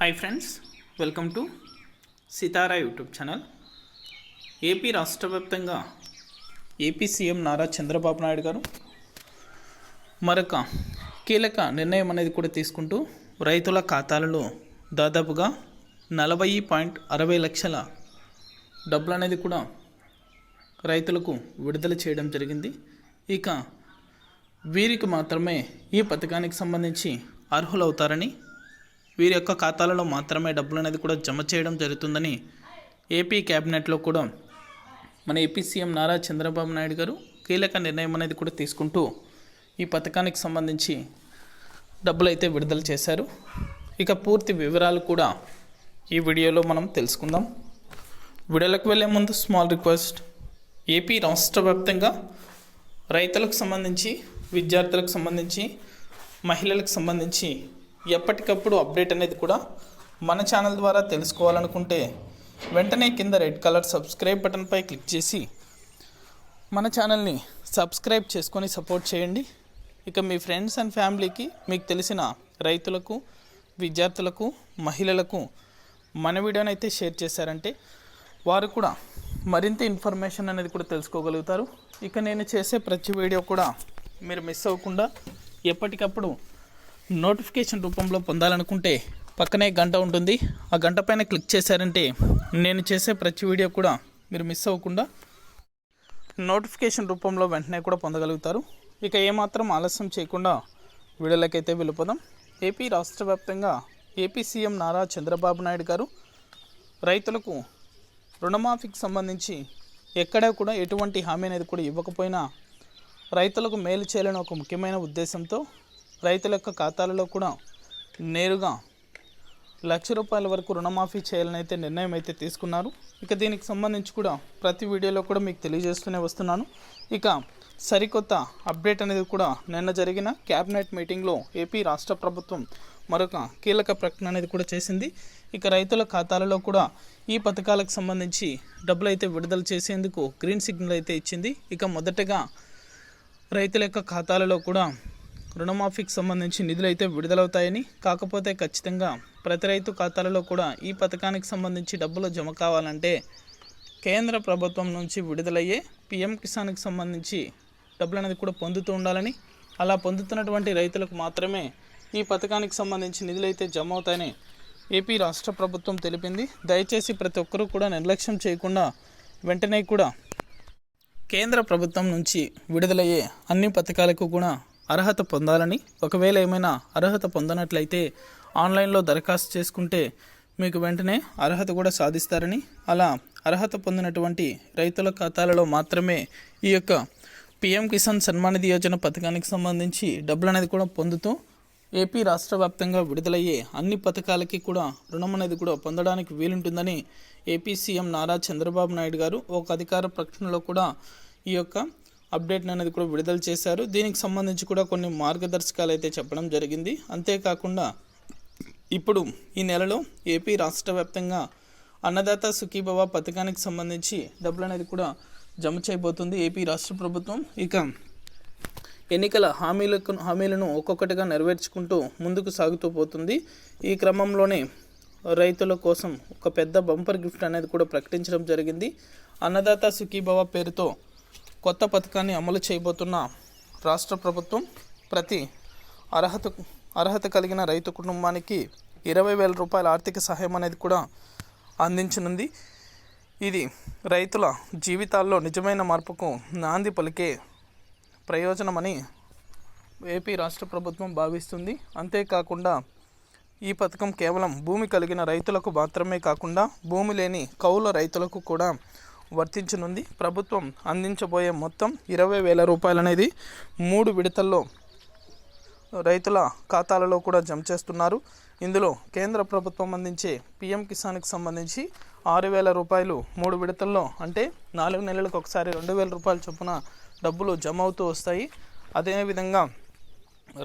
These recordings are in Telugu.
Hi friends welcome to Sitara YouTube channel AP రాష్ట్ర వ్యాప్తంగా ఏపీ సీఎం నారా చంద్రబాబు నాయుడు గారు మరొక కీలక నిర్ణయం అనేది కూడా తీసుకుంటూ రైతుల ఖాతాలలో దాదాపుగా నలభై పాయింట్ అరవై లక్షల డబ్బులు అనేది కూడా రైతులకు విడుదల చేయడం జరిగింది. ఇక వీరికి మాత్రమే ఈ పథకానికి సంబంధించి అర్హులవుతారని వీరి యొక్క ఖాతాలలో మాత్రమే డబ్బులు అనేది కూడా జమ చేయడం జరుగుతుందని ఏపీ క్యాబినెట్లో కూడా మన ఏపీ సీఎం నారా చంద్రబాబు నాయుడు గారు కీలక నిర్ణయం అనేది కూడా తీసుకుంటూ ఈ పథకానికి సంబంధించి డబ్బులు అయితే విడుదల చేశారు. ఇక పూర్తి వివరాలు కూడా ఈ వీడియోలో మనం తెలుసుకుందాం. వీడియోలకు వెళ్ళే ముందు స్మాల్ రిక్వెస్ట్ ఏపీ రాష్ట్ర వ్యాప్తంగా రైతులకు సంబంధించి విద్యార్థులకు సంబంధించి మహిళలకు సంబంధించి ఎప్పటికప్పుడు అప్డేట్ అనేది కూడా మన ఛానల్ ద్వారా తెలుసుకోవాలనుకుంటే వెంటనే కింద రెడ్ కలర్ సబ్స్క్రైబ్ బటన్పై క్లిక్ చేసి మన ఛానల్ని సబ్స్క్రైబ్ చేసుకొని సపోర్ట్ చేయండి. ఇక మీ ఫ్రెండ్స్ అండ్ ఫ్యామిలీకి మీకు తెలిసిన రైతులకు విద్యార్థులకు మహిళలకు మన వీడియోని అయితే షేర్ చేశారంటే వారు కూడా మరింత ఇన్ఫర్మేషన్ అనేది కూడా తెలుసుకోగలుగుతారు. ఇక నేను చేసే ప్రతి వీడియో కూడా మీరు మిస్ అవ్వకుండా ఎప్పటికప్పుడు నోటిఫికేషన్ రూపంలో పొందాలనుకుంటే పక్కనే గంట ఉంటుంది. ఆ గంట పైన క్లిక్ చేశారంటే నేను చేసే ప్రతి వీడియో కూడా మీరు మిస్ అవ్వకుండా నోటిఫికేషన్ రూపంలో వెంటనే కూడా పొందగలుగుతారు. ఇక ఏమాత్రం ఆలస్యం చేయకుండా వీడియోలకైతే వెళ్ళిపోదాం. ఏపీ రాష్ట్ర వ్యాప్తంగా ఏపీ సీఎం నారా చంద్రబాబు నాయుడు గారు రైతులకు రుణమాఫీకి సంబంధించి ఎక్కడా కూడా ఎటువంటి హామీ అనేది కూడా ఇవ్వకపోయినా రైతులకు మేలు చేయాలని ఒక ముఖ్యమైన ఉద్దేశంతో రైతుల యొక్క ఖాతాలలో కూడా నేరుగా లక్ష రూపాయల వరకు రుణమాఫీ చేయాలని అయితే నిర్ణయం అయితే తీసుకున్నారు. ఇక దీనికి సంబంధించి కూడా ప్రతి వీడియోలో కూడా మీకు తెలియజేస్తూనే వస్తున్నాను. ఇక సరికొత్త అప్డేట్ అనేది కూడా నిన్న జరిగిన క్యాబినెట్ మీటింగ్లో ఏపీ రాష్ట్ర ప్రభుత్వం మరొక కీలక ప్రకటన అనేది కూడా చేసింది. ఇక రైతుల ఖాతాలలో కూడా ఈ పథకాలకు సంబంధించి డబ్బులు అయితే విడుదల చేసేందుకు గ్రీన్ సిగ్నల్ అయితే ఇచ్చింది. ఇక మొదటగా రైతుల యొక్క ఖాతాలలో కూడా రుణమాఫీకి సంబంధించి నిధులు అయితే విడుదలవుతాయని కాకపోతే ఖచ్చితంగా ప్రతి రైతు ఖాతాలలో కూడా ఈ పథకానికి సంబంధించి డబ్బులు జమ కావాలంటే కేంద్ర ప్రభుత్వం నుంచి విడుదలయ్యే పిఎం కిసాన్కి సంబంధించి డబ్బులు అనేది కూడా పొందుతూ ఉండాలని అలా పొందుతున్నటువంటి రైతులకు మాత్రమే ఈ పథకానికి సంబంధించి నిధులైతే జమ అవుతాయని ఏపీ రాష్ట్ర ప్రభుత్వం తెలిపింది. దయచేసి ప్రతి ఒక్కరూ కూడా నిర్లక్ష్యం చేయకుండా వెంటనే కూడా కేంద్ర ప్రభుత్వం నుంచి విడుదలయ్యే అన్ని పథకాలకు కూడా అర్హత పొందాలని. ఒకవేళ ఏమైనా అర్హత పొందనట్లయితే ఆన్లైన్లో దరఖాస్తు చేసుకుంటే మీకు వెంటనే అర్హత కూడా సాధిస్తారని. అలా అర్హత పొందినటువంటి రైతుల ఖాతాలలో మాత్రమే ఈ యొక్క పిఎం కిసాన్ సన్మానిధి యోజన పథకానికి సంబంధించి డబ్బులు అనేది కూడా పొందుతూ ఏపీ రాష్ట్ర వ్యాప్తంగా విడుదలయ్యే అన్ని పథకాలకి కూడా రుణం అనేది కూడా పొందడానికి వీలుంటుందని ఏపీ సీఎం నారా చంద్రబాబు నాయుడు గారు ఒక అధికార ప్రకటనలో కూడా ఈ యొక్క అప్డేట్ అనేది కూడా విడుదల చేశారు. దీనికి సంబంధించి కూడా కొన్ని మార్గదర్శకాలు అయితే చెప్పడం జరిగింది. అంతేకాకుండా ఇప్పుడు ఈ నెలలో ఏపీ రాష్ట్ర వ్యాప్తంగా అన్నదాత సుఖీభవ పథకానికి సంబంధించి డబ్బులు అనేది కూడా జమ చేయబోతుంది ఏపీ రాష్ట్ర ప్రభుత్వం. ఇక ఎన్నికల హామీలకు హామీలను ఒక్కొక్కటిగా నెరవేర్చుకుంటూ ముందుకు సాగుతూ పోతుంది. ఈ క్రమంలోనే రైతుల కోసం ఒక పెద్ద బంపర్ గిఫ్ట్ అనేది కూడా ప్రకటించడం జరిగింది. అన్నదాత సుఖీభవ పేరుతో కొత్త పథకాన్ని అమలు చేయబోతున్న రాష్ట్ర ప్రభుత్వం ప్రతి అర్హత అర్హత కలిగిన రైతు కుటుంబానికి ఇరవై వేల రూపాయల ఆర్థిక సహాయం అనేది కూడా అందించనుంది. ఇది రైతుల జీవితాల్లో నిజమైన మార్పుకు నాంది పలికే ప్రయోజనమని ఏపీ రాష్ట్ర ప్రభుత్వం భావిస్తుంది. అంతేకాకుండా ఈ పథకం కేవలం భూమి కలిగిన రైతులకు మాత్రమే కాకుండా భూమి లేని కౌల రైతులకు కూడా వర్తించనుంది. ప్రభుత్వం అందించబోయే మొత్తం ఇరవై వేల రూపాయలు అనేది మూడు విడతల్లో రైతుల ఖాతాలలో కూడా జమ చేస్తున్నారు. ఇందులో కేంద్ర ప్రభుత్వం అందించే పిఎం కిసాన్కి సంబంధించి ఆరు వేల రూపాయలు మూడు విడతల్లో అంటే నాలుగు నెలలకు ఒకసారి రెండు వేల రూపాయల చొప్పున డబ్బులు జమ అవుతూ వస్తాయి అదేవిధంగా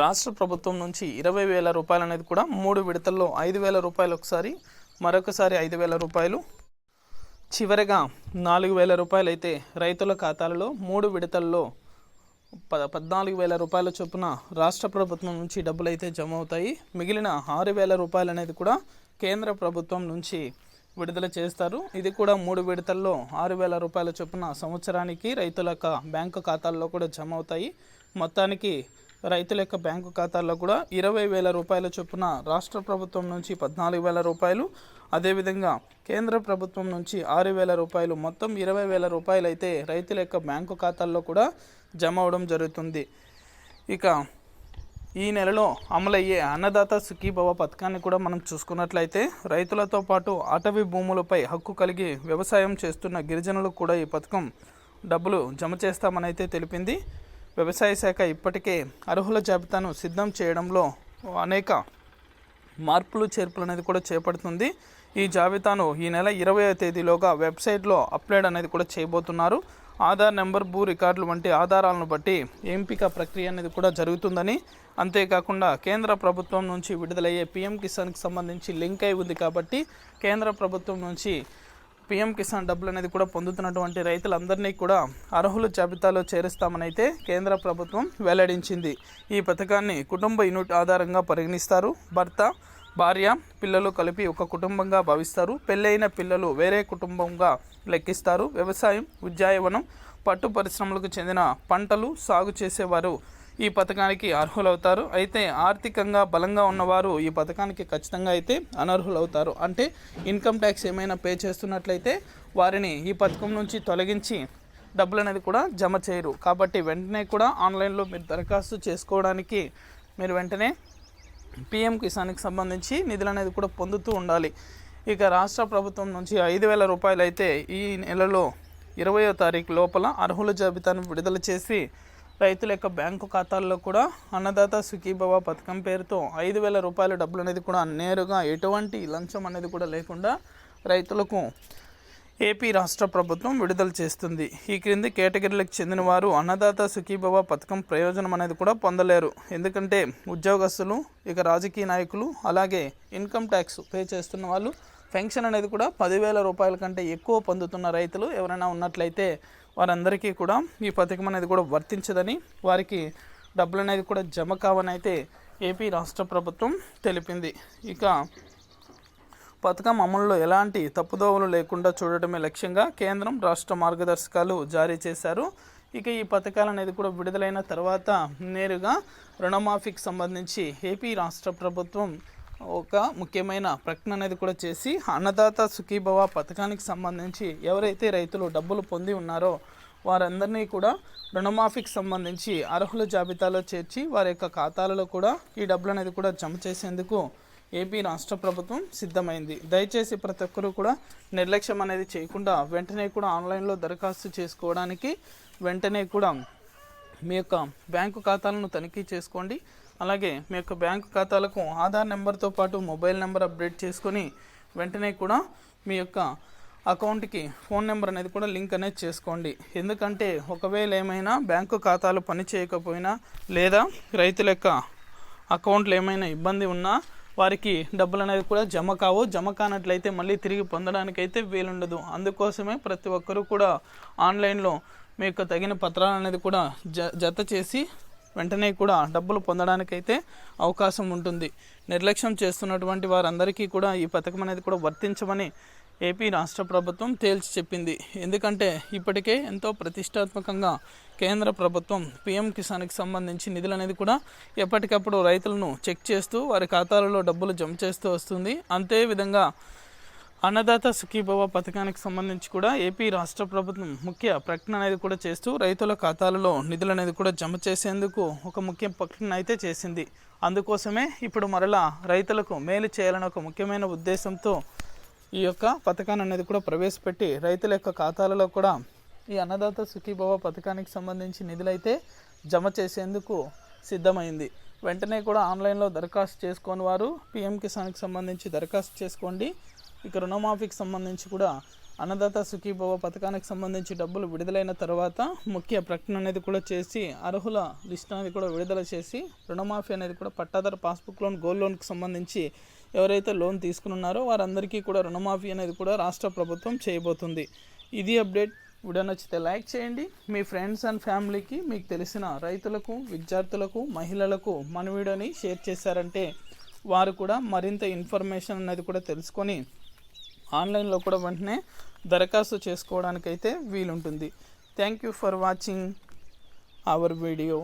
రాష్ట్ర ప్రభుత్వం నుంచి ఇరవై వేల రూపాయలు అనేది కూడా మూడు విడతల్లో ఐదు వేల రూపాయలు ఒకసారి మరొకసారి ఐదు వేల రూపాయలు చివరగా నాలుగు వేల రూపాయలు అయితే రైతుల ఖాతాలలో మూడు విడతల్లో పద పద్నాలుగు వేల రూపాయల చొప్పున రాష్ట్ర ప్రభుత్వం నుంచి డబ్బులు అయితే జమ అవుతాయి మిగిలిన ఆరు వేల రూపాయలు అనేది కూడా కేంద్ర ప్రభుత్వం నుంచి విడుదల చేస్తారు. ఇది కూడా మూడు విడతల్లో ఆరు వేల రూపాయల చొప్పున సంవత్సరానికి రైతుల యొక్క బ్యాంకు ఖాతాల్లో కూడా జమ అవుతాయి మొత్తానికి రైతుల యొక్క బ్యాంకు ఖాతాల్లో కూడా ఇరవై వేల రూపాయల చొప్పున రాష్ట్ర ప్రభుత్వం నుంచి పద్నాలుగు వేల రూపాయలు అదేవిధంగా కేంద్ర ప్రభుత్వం నుంచి ఆరు వేల రూపాయలు మొత్తం ఇరవై వేల రూపాయలు అయితే రైతుల యొక్క బ్యాంకు ఖాతాల్లో కూడా జమ అవడం జరుగుతుంది. ఇక ఈ నెలలో అమలయ్యే అన్నదాత సుఖీభవ పథకాన్ని కూడా మనం చూసుకున్నట్లయితే రైతులతో పాటు అటవీ భూములపై హక్కు కలిగి వ్యవసాయం చేస్తున్న గిరిజనులకు కూడా ఈ పథకం డబ్బులు జమ చేస్తామని అయితే తెలిపింది. వ్యవసాయ శాఖ ఇప్పటికే అర్హుల జాబితాను సిద్ధం చేయడంలో అనేక మార్పులు చేర్పులు అనేది కూడా చేపడుతుంది. ఈ జాబితాను ఈ నెల ఇరవై తేదీలోగా వెబ్సైట్లో అప్లోడ్ అనేది కూడా చేయబోతున్నారు. ఆధార్ నెంబర్ భూ రికార్డులు వంటి ఆధారాలను బట్టి ఎంపిక ప్రక్రియ అనేది కూడా జరుగుతుందని. అంతేకాకుండా కేంద్ర ప్రభుత్వం నుంచి విడుదలయ్యే పిఎం కిసాన్కి సంబంధించి లింక్ అయి ఉంది కాబట్టి కేంద్ర ప్రభుత్వం నుంచి పిఎం కిసాన్ డబ్బులు అనేది కూడా పొందుతున్నటువంటి రైతులందరినీ కూడా అర్హుల జాబితాలో చేరుస్తామనైతే కేంద్ర ప్రభుత్వం వెల్లడించింది. ఈ పథకాన్ని కుటుంబ యూనిట్ ఆధారంగా పరిగణిస్తారు. భర్త భార్య పిల్లలు కలిపి ఒక కుటుంబంగా భావిస్తారు. పెళ్ళైన పిల్లలు వేరే కుటుంబంగా లెక్కిస్తారు. వ్యవసాయం ఉద్యాయవనం పట్టు పరిశ్రమలకు చెందిన పంటలు సాగు చేసేవారు ఈ పథకానికి అర్హులవుతారు. అయితే ఆర్థికంగా బలంగా ఉన్నవారు ఈ పథకానికి ఖచ్చితంగా అయితే అనర్హులవుతారు. అంటే ఇన్కమ్ ట్యాక్స్ ఏమైనా పే చేస్తున్నట్లయితే వారిని ఈ పథకం నుంచి తొలగించి డబ్బులు అనేది కూడా జమ చేయరు. కాబట్టి వెంటనే కూడా ఆన్లైన్లో మీరు దరఖాస్తు చేసుకోవడానికి మీరు వెంటనే పిఎం కిసాన్కి సంబంధించి నిధులు అనేది కూడా పొందుతూ ఉండాలి. ఇక రాష్ట్ర ప్రభుత్వం నుంచి ఐదు వేల రూపాయలు అయితే ఈ నెలలో ఇరవయో తారీఖు లోపల అర్హుల జాబితాను విడుదల చేసి రైతుల యొక్క బ్యాంకు ఖాతాల్లో కూడా అన్నదాత సుఖీభవ పథకం పేరుతో ఐదు వేల రూపాయల డబ్బులు అనేది కూడా నేరుగా ఎటువంటి లంచం అనేది కూడా లేకుండా రైతులకు ఏపీ రాష్ట్ర ప్రభుత్వం విడుదల చేస్తుంది. ఈ క్రింది కేటగిరీలకు చెందిన వారు అన్నదాత సుఖీభవ పథకం ప్రయోజనం అనేది కూడా పొందలేరు. ఎందుకంటే ఉద్యోగస్తులు ఇక రాజకీయ నాయకులు అలాగే ఇన్కమ్ ట్యాక్స్ పే చేస్తున్న వాళ్ళు పెన్షన్ అనేది కూడా పదివేల రూపాయల కంటే ఎక్కువ పొందుతున్న రైతులు ఎవరైనా ఉన్నట్లయితే వారందరికీ కూడా ఈ పథకం అనేది కూడా వర్తించదని వారికి డబ్బులు అనేది కూడా జమ కావని అయితే ఏపీ రాష్ట్ర ప్రభుత్వం తెలిపింది. ఇక పథకం అమలులో ఎలాంటి తప్పుదోవలు లేకుండా చూడటమే లక్ష్యంగా కేంద్రం రాష్ట్ర మార్గదర్శకాలు జారీ చేశారు. ఇక ఈ పథకాలు అనేది కూడా విడుదలైన తర్వాత నేరుగా రుణమాఫీకి సంబంధించి ఏపీ రాష్ట్ర ప్రభుత్వం ఒక ముఖ్యమైన ప్రకటన అనేది కూడా చేసి అన్నదాత సుఖీభవ పథకానికి సంబంధించి ఎవరైతే రైతులు డబ్బులు పొంది ఉన్నారో వారందరినీ కూడా రుణమాఫీకి సంబంధించి అర్హుల జాబితాలో చేర్చి వారి యొక్క ఖాతాలలో కూడా ఈ డబ్బులు అనేది కూడా జమ చేసేందుకు ఏపీ రాష్ట్ర ప్రభుత్వం సిద్ధమైంది. దయచేసి ప్రతి ఒక్కరూ కూడా నిర్లక్ష్యం అనేది చేయకుండా వెంటనే కూడా ఆన్లైన్లో దరఖాస్తు చేసుకోవడానికి వెంటనే కూడా మీ యొక్క బ్యాంకు ఖాతాలను తనిఖీ చేసుకోండి. అలాగే మీ యొక్క బ్యాంకు ఖాతాలకు ఆధార్ నెంబర్తో పాటు మొబైల్ నెంబర్ అప్డేట్ చేసుకొని వెంటనే కూడా మీ యొక్క అకౌంట్కి ఫోన్ నెంబర్ అనేది కూడా లింక్ అనేది చేసుకోండి. ఎందుకంటే ఒకవేళ ఏమైనా బ్యాంకు ఖాతాలు పని చేయకపోయినా లేదా రైతుల యొక్క అకౌంట్లు ఏమైనా ఇబ్బంది ఉన్నా వారికి డబ్బులు అనేది కూడా జమ కావు. జమ కానట్లయితే మళ్ళీ తిరిగి పొందడానికైతే వీలుండదు. అందుకోసమే ప్రతి ఒక్కరూ కూడా ఆన్లైన్లో మీ యొక్క తగిన పత్రాలు అనేది కూడా జ జత చేసి వెంటనే కూడా డబ్బులు పొందడానికైతే అవకాశం ఉంటుంది. నిర్లక్ష్యం చేస్తున్నటువంటి వారందరికీ కూడా ఈ పథకం అనేది కూడా వర్తించమని ఏపీ రాష్ట్ర ప్రభుత్వం తేల్చి చెప్పింది. ఎందుకంటే ఇప్పటికే ఎంతో ప్రతిష్టాత్మకంగా కేంద్ర ప్రభుత్వం పిఎం కిసాన్కి సంబంధించి నిధులు అనేది కూడా ఎప్పటికప్పుడు రైతులను చెక్ చేస్తూ వారి ఖాతాలలో డబ్బులు జమ చేస్తూ వస్తుంది. అంతే విధంగా అన్నదాత సుఖీభవ పథకానికి సంబంధించి కూడా ఏపీ రాష్ట్ర ప్రభుత్వం ముఖ్య ప్రకటన అనేది కూడా చేస్తూ రైతుల ఖాతాలలో నిధులు అనేది కూడా జమ చేసేందుకు ఒక ముఖ్య ప్రకటన అయితే చేసింది. అందుకోసమే ఇప్పుడు మరలా రైతులకు మేలు చేయాలని ఒక ముఖ్యమైన ఉద్దేశంతో ఈ యొక్క పథకాన్ని అనేది కూడా ప్రవేశపెట్టి రైతుల యొక్క ఖాతాలలో కూడా ఈ అన్నదాత సుఖీభవ పథకానికి సంబంధించి నిధులైతే జమ చేసేందుకు సిద్ధమైంది. వెంటనే కూడా ఆన్లైన్లో దరఖాస్తు చేసుకొని వారు పిఎం కిసాన్కి సంబంధించి దరఖాస్తు చేసుకోండి. ఇక రుణమాఫీకి సంబంధించి కూడా అన్నదాత సుఖీభవ పథకానికి సంబంధించి డబ్బులు విడుదలైన తర్వాత ముఖ్య ప్రకటన అనేది కూడా చేసి అర్హుల లిస్ట్ అనేది కూడా విడుదల చేసి రుణమాఫీ అనేది కూడా పట్టాదారు పాస్బుక్ లోన్ గోల్డ్ లోన్కి సంబంధించి ఎవరైతే లోన్ తీసుకున్నారో వారందరికీ కూడా రుణమాఫీ అనేది కూడా రాష్ట్ర ప్రభుత్వం చేయబోతుంది. ఇది అప్డేట్. వీడియో నచ్చితే లైక్ చేయండి. మీ ఫ్రెండ్స్ అండ్ ఫ్యామిలీకి మీకు తెలిసిన రైతులకు విద్యార్థులకు మహిళలకు మన వీడియోని షేర్ చేశారంటే వారు కూడా మరింత ఇన్ఫర్మేషన్ అనేది కూడా తెలుసుకొని ఆన్లైన్లో కూడా వెంటనే దరఖాస్తు చేసుకోవడానికైతే వీలుంటుంది. Thank you for watching our video.